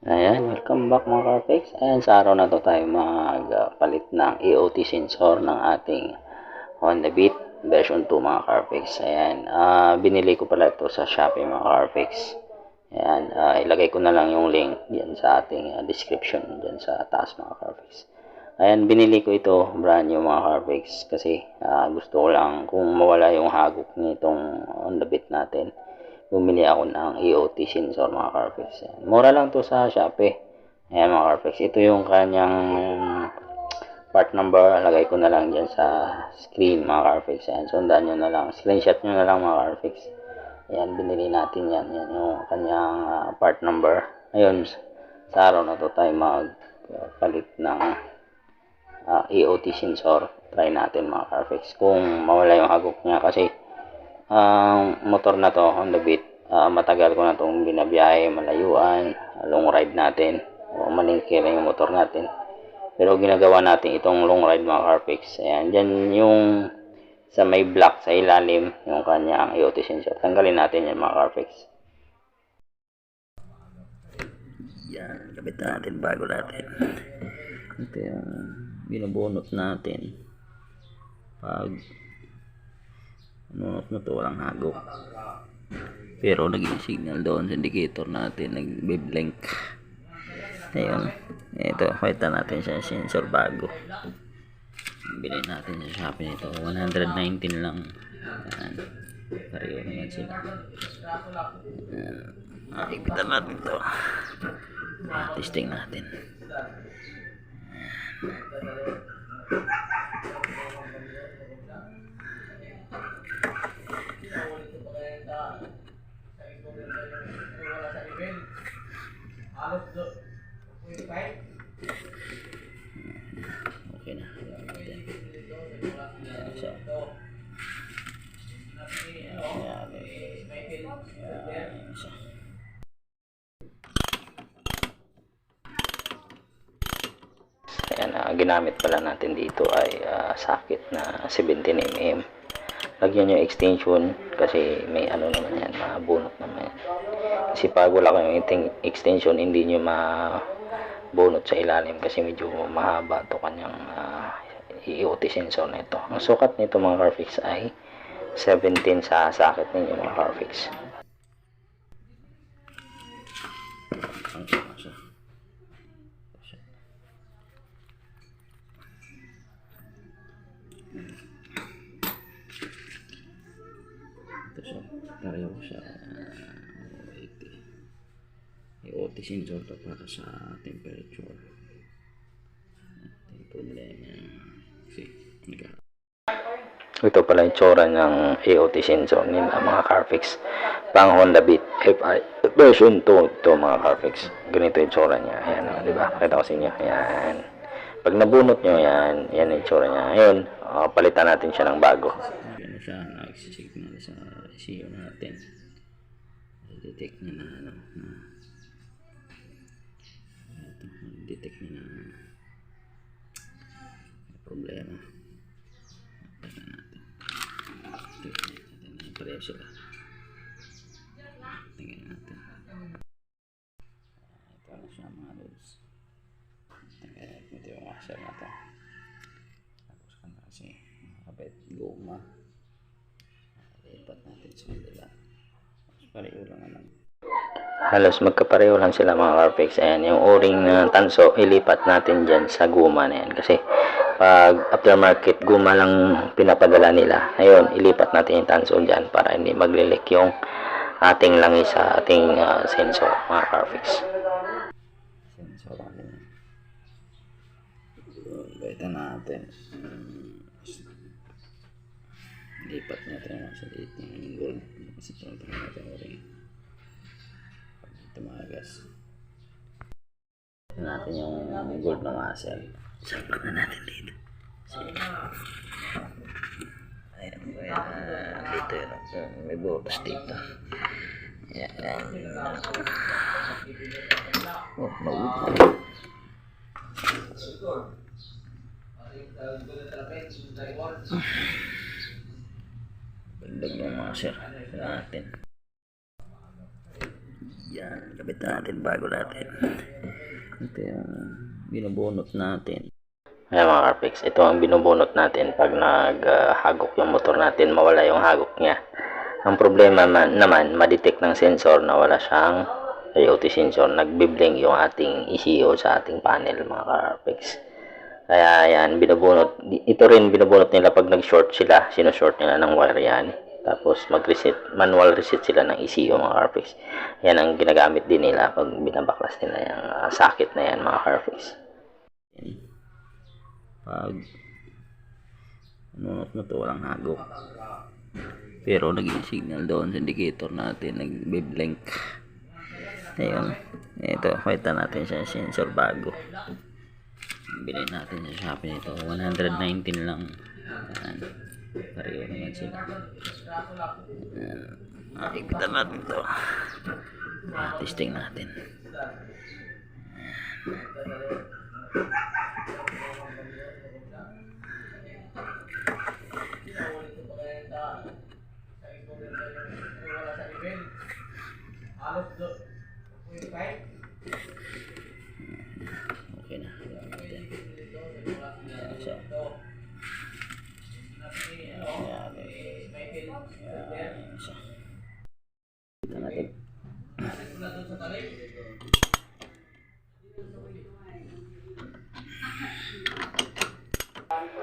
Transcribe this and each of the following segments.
Ayan, welcome back mga Carpex. Ayan, sa araw na to tayo magpalit ng EOT sensor ng ating Honda Beat version 2 mga Carpex. Ayan, ah, binili ko pala ito sa Shopee mga Carpex. Ayan, ah, ilagay ko na lang yung link dyan sa ating ah, description dyan sa taas mga Carpex. Ayan, binili ko ito brand new mga Carpex kasi ah, gusto ko lang kung mawala yung hagok nitong Honda Beat natin bumili ako ng EOT sensor mga Carpex. Mura lang to sa Shopee. Ayan mga Carpex. Ito yung kanyang um, part number. Lagay ko na lang dyan sa screen mga Carpex. Ayan. Sundan nyo na lang. Screenshot nyo na lang mga Carpex. Ayan. Binili natin yan. Yan yung kanyang ah, part number. Ayun. Sa araw na to tayo magpalit ng ah, EOT sensor. Try natin mga Carpex. Kung mawala yung hagok niya kasi ang motor na to, Honda Beat, ah, matagal ko na itong binabiyahe, malayuan, long ride natin, o malingki lang yung motor natin. Pero ginagawa natin itong long ride mga Carpex. Ayan, dyan yung sa may block sa ilalim, yung kanyang IoT sensor. Tanggalin natin yan mga Carpex. Yan, kabit natin bago natin. Ito yung binubunot natin. Pag Walang hagok. Pero naging signal doon sa indicator natin, nagbe-blink. Ayun. Ito, kita natin siya sensor bago. Bilhin natin sa Shopee nito. 119 lang. Ayan. Pareho naman sila. Ayan. Natin to. Ah, testing natin. Okay na. Ayan natin. Ayan siya. Ayan. Ah, ginamit pala natin dito ay ah, socket na 17mm. Lagyan nyo extension kasi may ano naman yan, mabunot naman yan. Kasi pag wala kayong extension, hindi nyo mabunot sa ilalim kasi medyo mahaba to kanyang ah, IoT sensor na. Ang sukat nito mga Carfix ay 17 sa socket ninyo mga Carfix. Ito siya. Pareho siya. Uh, 80. IoT sensor to para sa temperature. Ito yung problema. Kasi, nag ito pala yung tsura ng AOT sensor nila mga Carfix pang Honda Beat FI version 2 ito mga Carfix ganito yung tsura niya. Ayan o diba pakita ko sa inyo. Ayan. Pag nabunot nyo yan yan yung tsura niya. Ngayon ah, palitan natin siya ng bago. Yan siya nagsisignal sa ECU natin detect niya na ano na detect niya na problema Tingnan natin. Pareho sila. Tingnan natin. Ito na siya mga lods. Tingnan ito yung washer na to. Tapos ka na kasi makapit guma. Lipat natin sa. Tapos pareho lang naman. Halos magkapareho lang sila mga Carpex. Ayan, yung o-ring na tanso, ilipat natin dyan sa guma na yan. Kasi pag aftermarket guma lang pinapadala nila. Ayun ilipat natin yung tanso dyan para hindi maglilik yung ating langis sa ating ah, sensor mga Carfix sensor natin. Ito natin. Lipat natin sa dito yung gold ito natin rin pag tumagas ito natin yung gold na muscle Sabak na natin dito. Sige. Ayan, ayan. Dito yun. May butas dito. Ayan. Oh, mauwi. Bagdag yung mga sir natin. Yan. Kapit natin bago natin. Ito yung binubunot natin. Ayan mga Carpex, ito ang binubunot natin pag naghagok yung motor natin, mawala yung hagok niya. Ang problema man, naman, madetect ng sensor na wala siyang IoT sensor, nagbiblink yung ating ECU sa ating panel mga Carpex. Kaya yan, binubunot, ito rin binubunot nila pag nag-short sila, sinusort nila ng wire yan. Tapos mag-reset, manual reset sila ng ECU mga Carpex. Yan ang ginagamit din nila pag binabaklas nila yung ah, socket na yan mga. Yan pag nunot na to walang hagok pero naging signal doon sa indicator natin nagbe-blink ayun. Ito kita natin sa sensor bago. Bilhin natin sa Shopee nito. 119 lang. Yan pareho na yan sila uh, ikpitan natin to. Uh, testing natin. Halos 2.5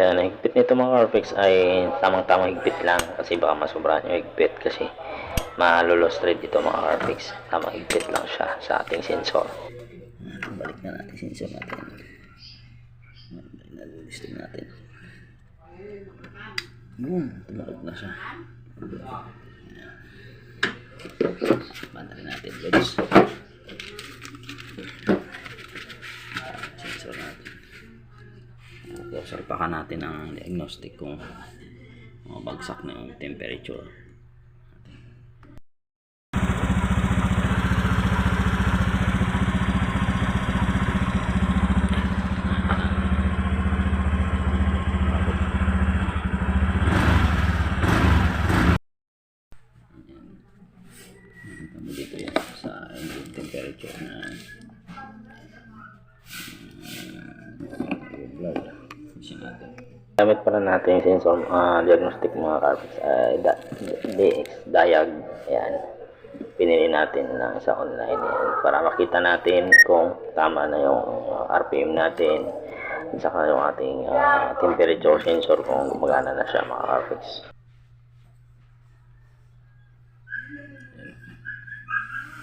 Yan, ang higpit nito mga Carpex ay tamang-tamang higpit lang kasi baka masobrahan yung higpit kasi malulos thread ito mga Carpex. Tamang higpit lang siya sa ating sensor. Balik na natin sensor natin. Nalilisting natin. Boom, tumalog na siya. Banda rin natin, guys. Salpakan natin ang diagnostic kung mabagsak na yung temperature. Dito yan sa temperature na Gamit pala natin yung sensor ah, diagnostic mga carpets ay da, DX diag yan pinili natin na sa online yan para makita natin kung tama na yung ah, RPM natin. At saka yung ating ah, temperature sensor kung gumagana na siya mga carpets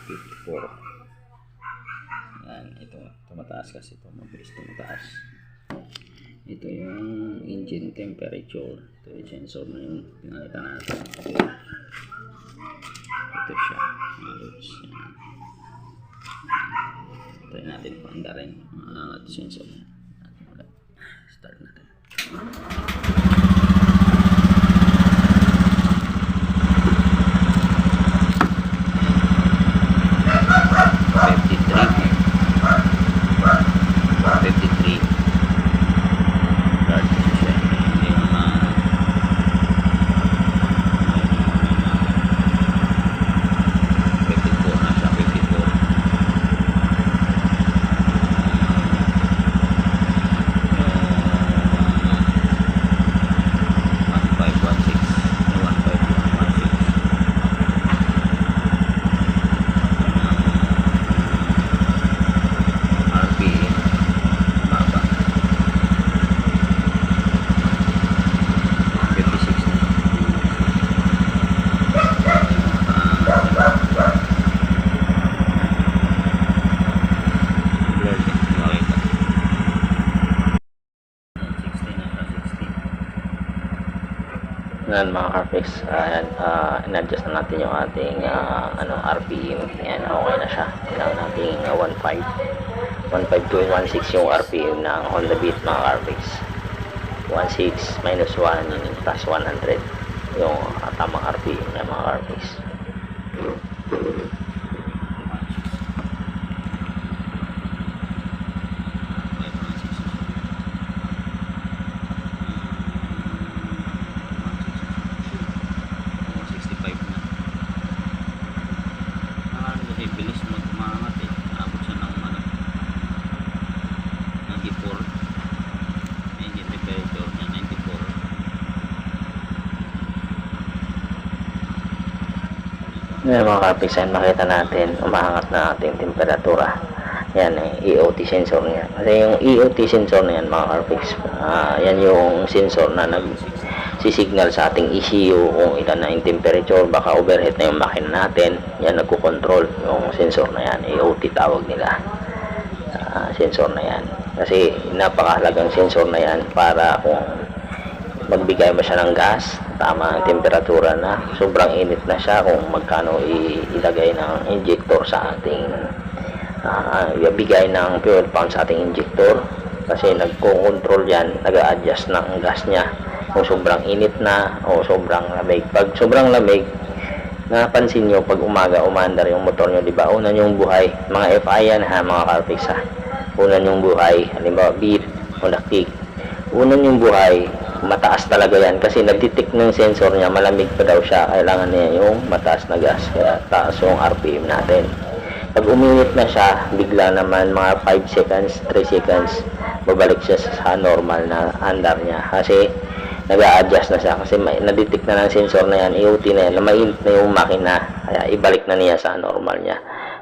54 yan ito tumataas kasi ito mabilis tumataas ito yung engine temperature. Ito yung sensor na yung pinalitan natin. Ito siya. Ito yung natin panda rin uh, sensor. Start natin Fifty-three. Fifty-three. Start kasi siya. Hindi naman. Fifty-four na siya. Fifty-four. One five one six. One five one six. RPM baba 56 na blur din makita 16 na 16 yan mga carpex ayan uh, in-adjust na natin yung ating ah, ano RPM yan okay na siya. Kailangan natin uh, 1.5 1.5 yung RPM ng Honda Beat mga carpex 1.6 minus 1 plus 100 yung uh, tamang RPM ng mga carpex Ngayon mga kapisan, makita natin, umaangat na ating temperatura. Yan, eh, EOT sensor niya. Kasi yung EOT sensor na yan, mga karpix, ah, yan yung sensor na nag sisignal sa ating ECU kung ilan na yung temperature, baka overheat na yung makina natin. Yan, nagkukontrol yung sensor na yan. EOT tawag nila. Ah, sensor na yan. Kasi napakahalagang sensor na yan para kung magbigay mo siya ng gas, tama ang temperatura na, sobrang init na siya kung magkano ilagay ng injector sa ating uh, ibigay ng fuel pump sa ating injector kasi nagko-control yan, nag-adjust ng gas niya kung sobrang init na o sobrang lamig. Pag sobrang lamig, napansin nyo pag umaga umandar yung motor nyo, di ba? Una yung buhay, mga FI yan ha, mga carpix ha. Una yung buhay, halimbawa beef o laktik. Una yung buhay, mataas talaga yan kasi nagdetect ng sensor niya, malamig pa daw siya, kailangan niya yung mataas na gas, kaya taas yung RPM natin. Pag uminit na siya, bigla naman mga 5 seconds, 3 seconds, babalik siya sa normal na andar niya kasi nag-a-adjust na siya kasi may, na-detect na ng sensor na yan, IoT na yan, na mainit na yung makina, kaya ibalik na niya sa normal niya.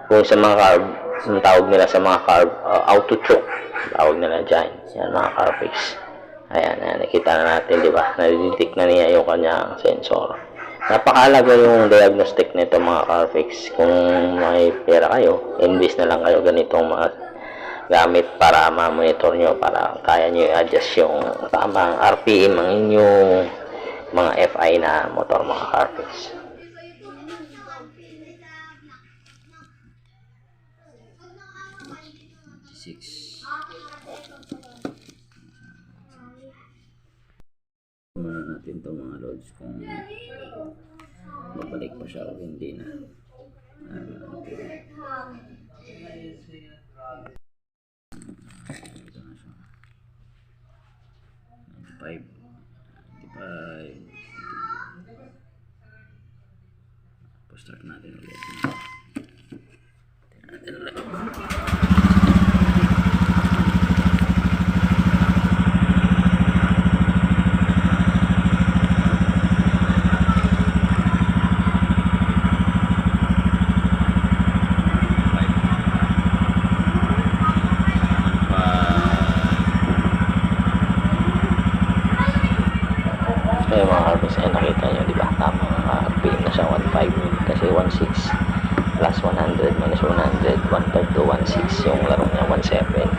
Kung sa mga carb, ang tawag nila sa mga carb, uh, auto choke, tawag nila dyan, yan mga carpix. Ayan, ayan, nakita na natin, di ba? Na-detect na niya yung kanyang sensor. Napakalaga yung diagnostic nito mga carfix. Kung may pera kayo, invest na lang kayo ganitong mga gamit para ma-monitor nyo para kaya nyo i-adjust yung tamang RPM ang inyong mga FI na motor mga carfix. Six. To mga loads kung babalik pa siya o hindi na. Ah, ito na siya. 95. 95. Pa-start natin ulit. Tingnan natin ulit. Kaya mga harvest ay nakita nyo, di ba? Tamang uh, PM na siya 1.5 kasi 1.6 plus 100 minus 100 1.5 to 1.6 yung laro niya 1.7 hanggang